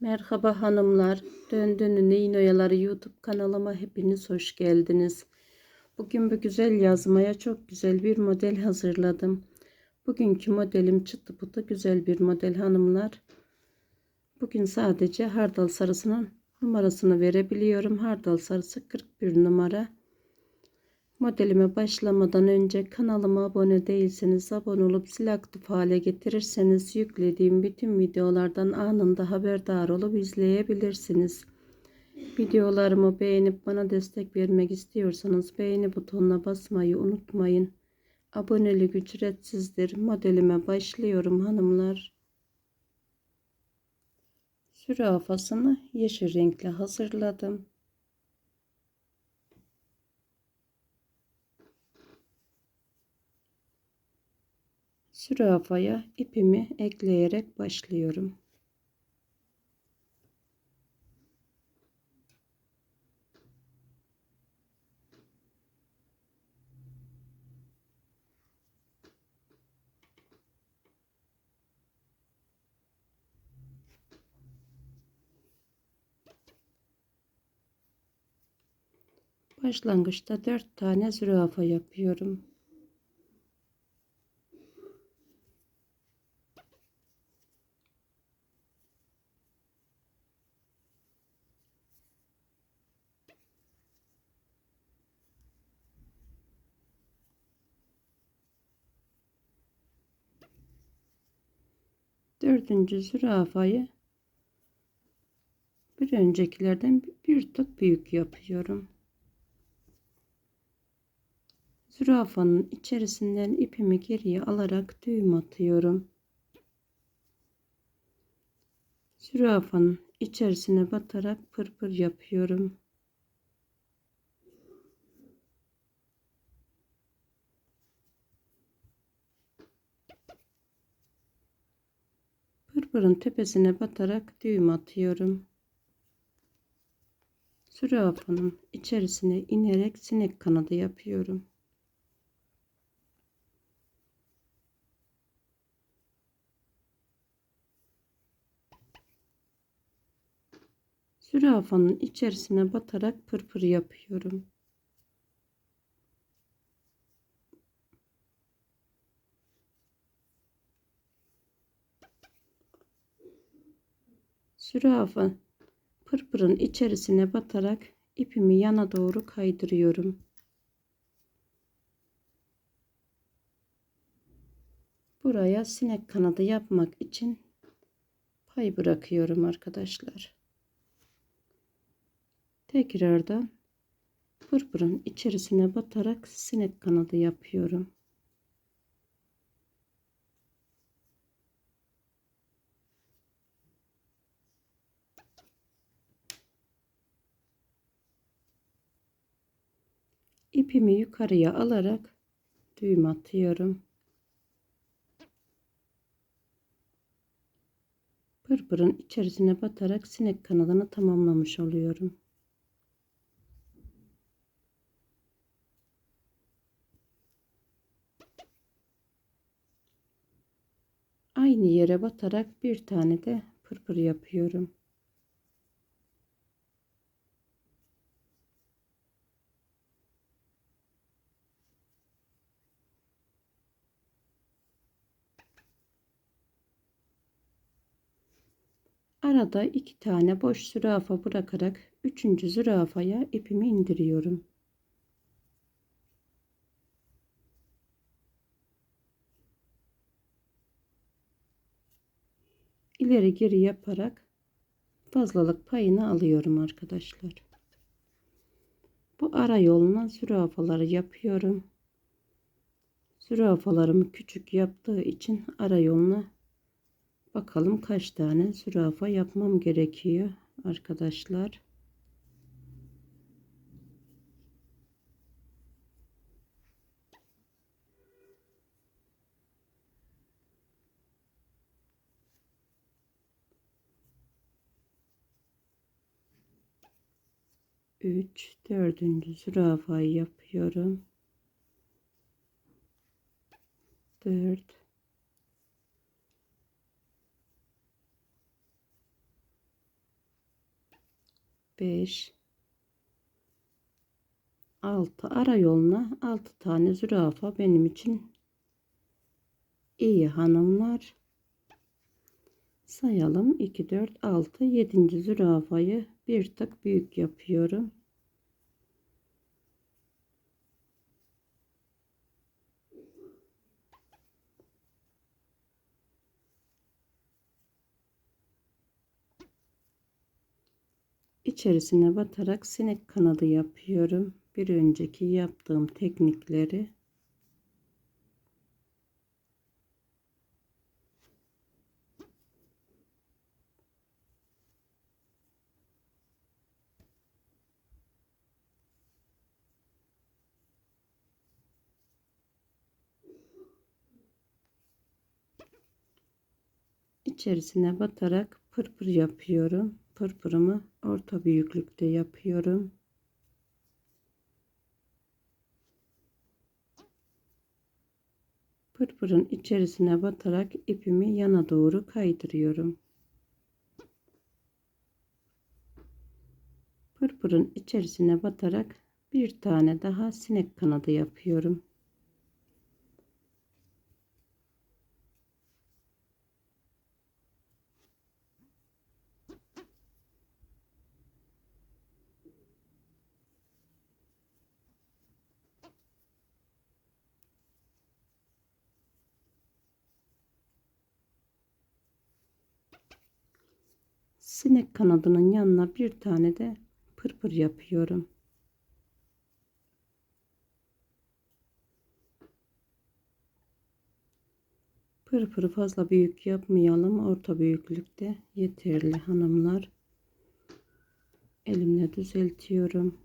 Merhaba hanımlar. Döndüğünün Neyin Oyaları YouTube kanalıma hepiniz hoş geldiniz. Bugün bu güzel yazmaya çok güzel bir model hazırladım. Bugünkü modelim çıtı pıtı güzel bir model hanımlar. Bugün sadece hardal sarısının numarasını verebiliyorum. Hardal sarısı 41 numara. Modelime başlamadan önce kanalıma abone değilseniz abone olup zil aktif hale getirirseniz yüklediğim bütün videolardan anında haberdar olup izleyebilirsiniz. Videolarımı beğenip bana destek vermek istiyorsanız beğeni butonuna basmayı unutmayın. Abonelik ücretsizdir. Modelime başlıyorum hanımlar. Zürafasını yeşil renkle hazırladım. Zürafaya ipimi ekleyerek başlıyorum. Başlangıçta 4 tane zürafa yapıyorum. Dördüncü zürafayı bir öncekilerden bir tık büyük yapıyorum. Zürafanın içerisinden ipimi geriye alarak düğüm atıyorum. Zürafanın içerisine batarak pırpır yapıyorum. Pırpırın tepesine batarak düğüm atıyorum. Zürafanın içerisine inerek sinek kanadı yapıyorum. Zürafanın içerisine batarak pırpır yapıyorum. Zürafa pırpırın içerisine batarak ipimi yana doğru kaydırıyorum. Buraya sinek kanadı yapmak için pay bırakıyorum arkadaşlar. Tekrardan pırpırın içerisine batarak sinek kanadı yapıyorum. İpimi yukarıya alarak düğüm atıyorum. Pırpırın içerisine batarak sinek kanadını tamamlamış oluyorum. Aynı yere batarak bir tane de pırpır yapıyorum. Arada iki tane boş zürafa bırakarak üçüncü zürafaya ipimi indiriyorum. ileri geri yaparak fazlalık payını alıyorum arkadaşlar. Bu ara yoluna zürafaları yapıyorum. Zürafalarımı küçük yaptığı için ara yoluna bakalım kaç tane zürafa yapmam gerekiyor arkadaşlar. 3 dördüncü zürafayı yapıyorum 4 5 6 ara yoluna 6 tane zürafa benim için iyi hanımlar. Sayalım 2 4 6 7. zürafayı bir tık büyük yapıyorum. İçerisine batarak sinek kanadı yapıyorum. Bir önceki yaptığım teknikleri içerisine batarak pırpır yapıyorum. Pırpırımı orta büyüklükte yapıyorum. Pırpırın içerisine batarak ipimi yana doğru kaydırıyorum. Pırpırın içerisine batarak bir tane daha sinek kanadı yapıyorum. Sinek kanadının yanına bir tane de pırpır yapıyorum. Pırpırı fazla büyük yapmayalım. Orta büyüklükte yeterli hanımlar. Elimle düzeltiyorum.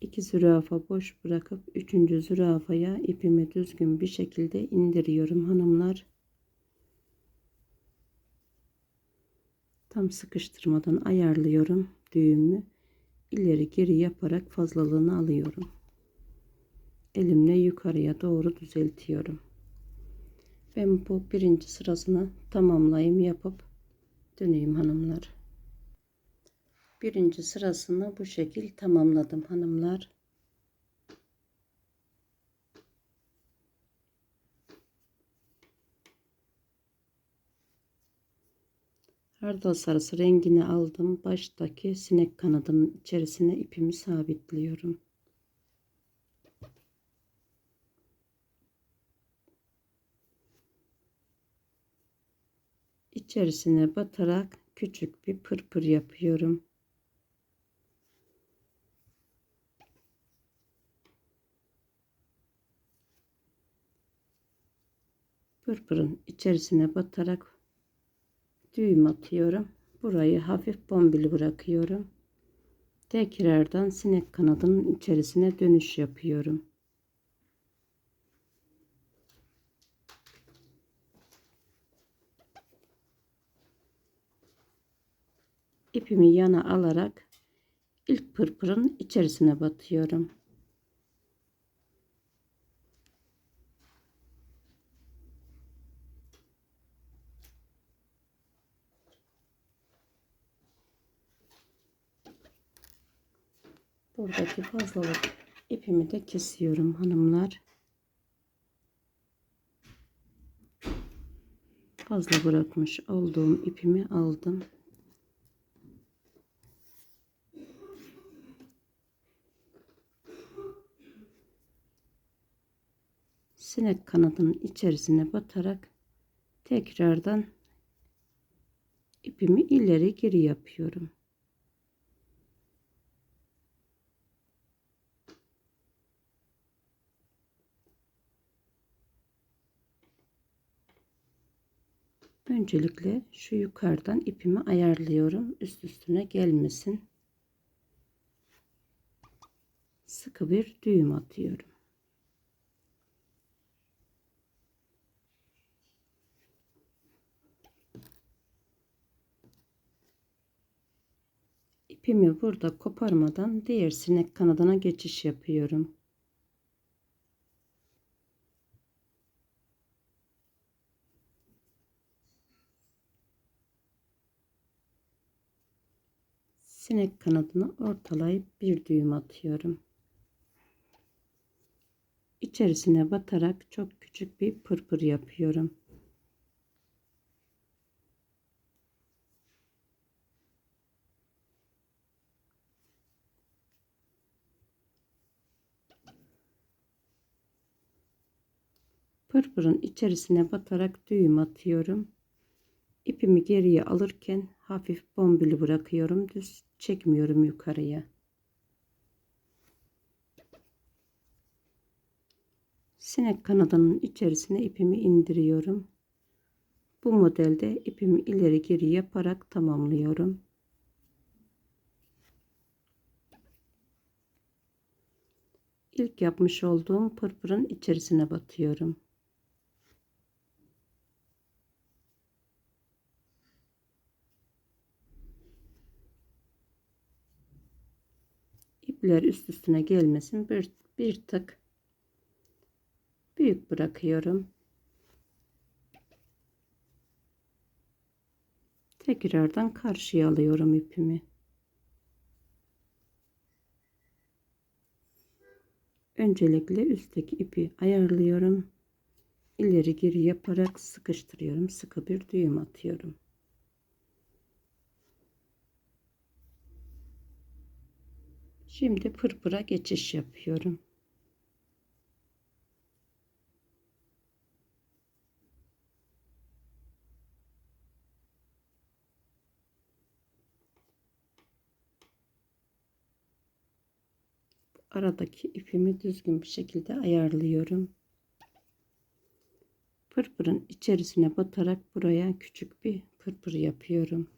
İki zürafa boş bırakıp üçüncü zürafaya ipimi düzgün bir şekilde indiriyorum hanımlar. Tam sıkıştırmadan ayarlıyorum düğümü. İleri geri yaparak fazlalığını alıyorum. Elimle yukarıya doğru düzeltiyorum. Ben bu birinci sırasını tamamlayayım yapıp döneyim hanımlar. Birinci sırasını bu şekil tamamladım hanımlar Hardal sarısı rengini aldım. Baştaki sinek kanadının içerisine ipimi sabitliyorum. İçerisine batarak küçük bir pırpır yapıyorum. Pırpırın içerisine batarak düğüm atıyorum. Burayı hafif bombili bırakıyorum. Tekrardan sinek kanadının içerisine dönüş yapıyorum. İpimi yana alarak ilk pırpırın içerisine batıyorum. Buradaki fazlalık ipimi de kesiyorum hanımlar. Fazla bırakmış olduğum ipimi aldım. Sinek kanadının içerisine batarak tekrardan ipimi ileri geri yapıyorum. Öncelikle şu yukarıdan ipimi ayarlıyorum. Üst üstüne gelmesin. Sıkı bir düğüm atıyorum. İpimi burada koparmadan diğer sinek kanadına geçiş yapıyorum. Sinek kanadını ortalayıp bir düğüm atıyorum. İçerisine batarak çok küçük bir pırpır yapıyorum. Pırpırın içerisine batarak düğüm atıyorum. İpimi geriye alırken hafif bombili bırakıyorum. Düz çekmiyorum yukarıya. Sinek kanadının içerisine ipimi indiriyorum. Bu modelde ipimi ileri geri yaparak tamamlıyorum. İlk yapmış olduğum pırpırın içerisine batıyorum. İpler üst üstüne gelmesin. Bir, bir tık büyük bırakıyorum. Tekrardan karşıya alıyorum ipimi. Öncelikle üstteki ipi ayarlıyorum. İleri geri yaparak sıkıştırıyorum. Sıkı bir düğüm atıyorum. Şimdi pırpıra geçiş yapıyorum. aradaki ipimi düzgün bir şekilde ayarlıyorum. Pırpırın içerisine batarak buraya küçük bir pırpır yapıyorum.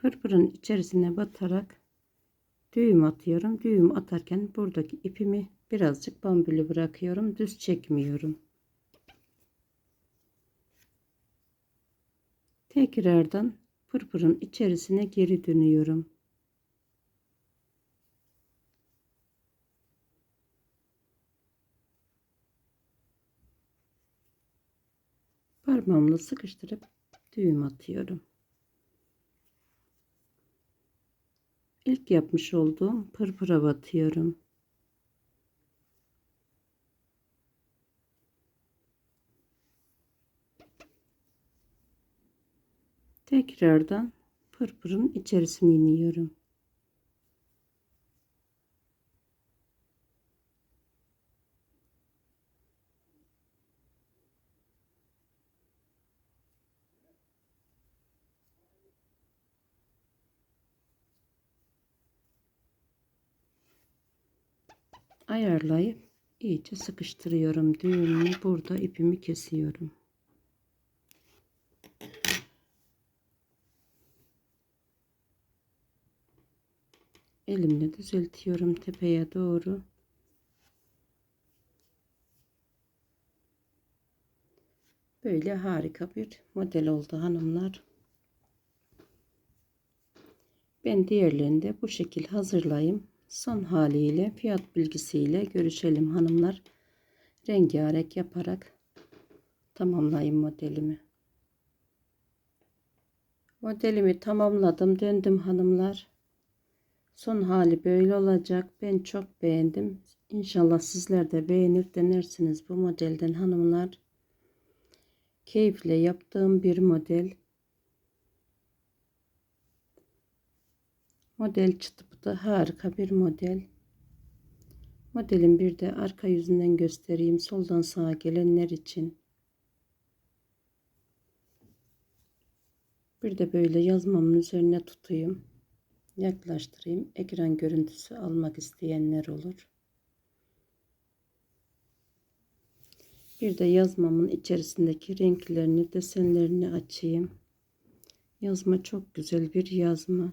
Pırpırın içerisine batarak düğüm atıyorum. Düğüm atarken buradaki ipimi birazcık bambülü bırakıyorum. Düz çekmiyorum. Tekrardan pırpırın içerisine geri dönüyorum. Parmağımla sıkıştırıp düğüm atıyorum. İlk yapmış olduğum pırpıra batıyorum. Tekrardan pırpırın içerisine iniyorum. Ayarlayıp iyice sıkıştırıyorum. Düğümünü burada ipimi kesiyorum. Elimle düzeltiyorum tepeye doğru. Böyle harika bir model oldu hanımlar. Ben diğerlerini de bu şekil hazırlayayım son haliyle fiyat bilgisiyle görüşelim hanımlar. Rengarenk yaparak tamamlayayım modelimi. Modelimi tamamladım. Döndüm hanımlar. Son hali böyle olacak. Ben çok beğendim. İnşallah sizler de beğenir denersiniz bu modelden hanımlar. Keyifle yaptığım bir model. Model çıtı da harika bir model. Modelin bir de arka yüzünden göstereyim. Soldan sağa gelenler için. Bir de böyle yazmamın üzerine tutayım. Yaklaştırayım. Ekran görüntüsü almak isteyenler olur. Bir de yazmamın içerisindeki renklerini, desenlerini açayım. Yazma çok güzel bir yazma.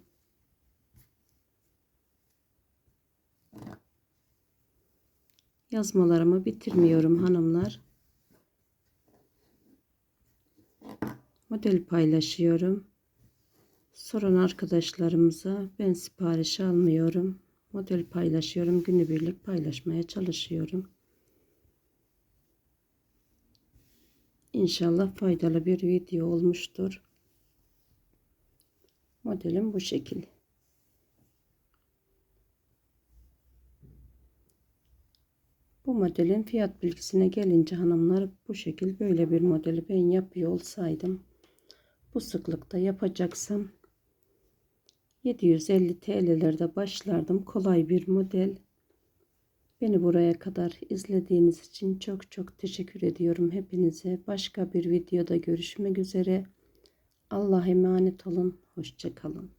Yazmalarımı bitirmiyorum hanımlar. Model paylaşıyorum. Soran arkadaşlarımıza ben sipariş almıyorum. model paylaşıyorum. Günübirlik paylaşmaya çalışıyorum. İnşallah faydalı bir video olmuştur. Modelim bu şekil. Bu modelin fiyat bilgisine gelince hanımlar bu şekil böyle bir modeli ben yapıyor olsaydım bu sıklıkta yapacaksam 750 TL'lerde başlardım. Kolay bir model. Beni buraya kadar izlediğiniz için çok çok teşekkür ediyorum hepinize. Başka bir videoda görüşmek üzere. Allah'a emanet olun. Hoşçakalın.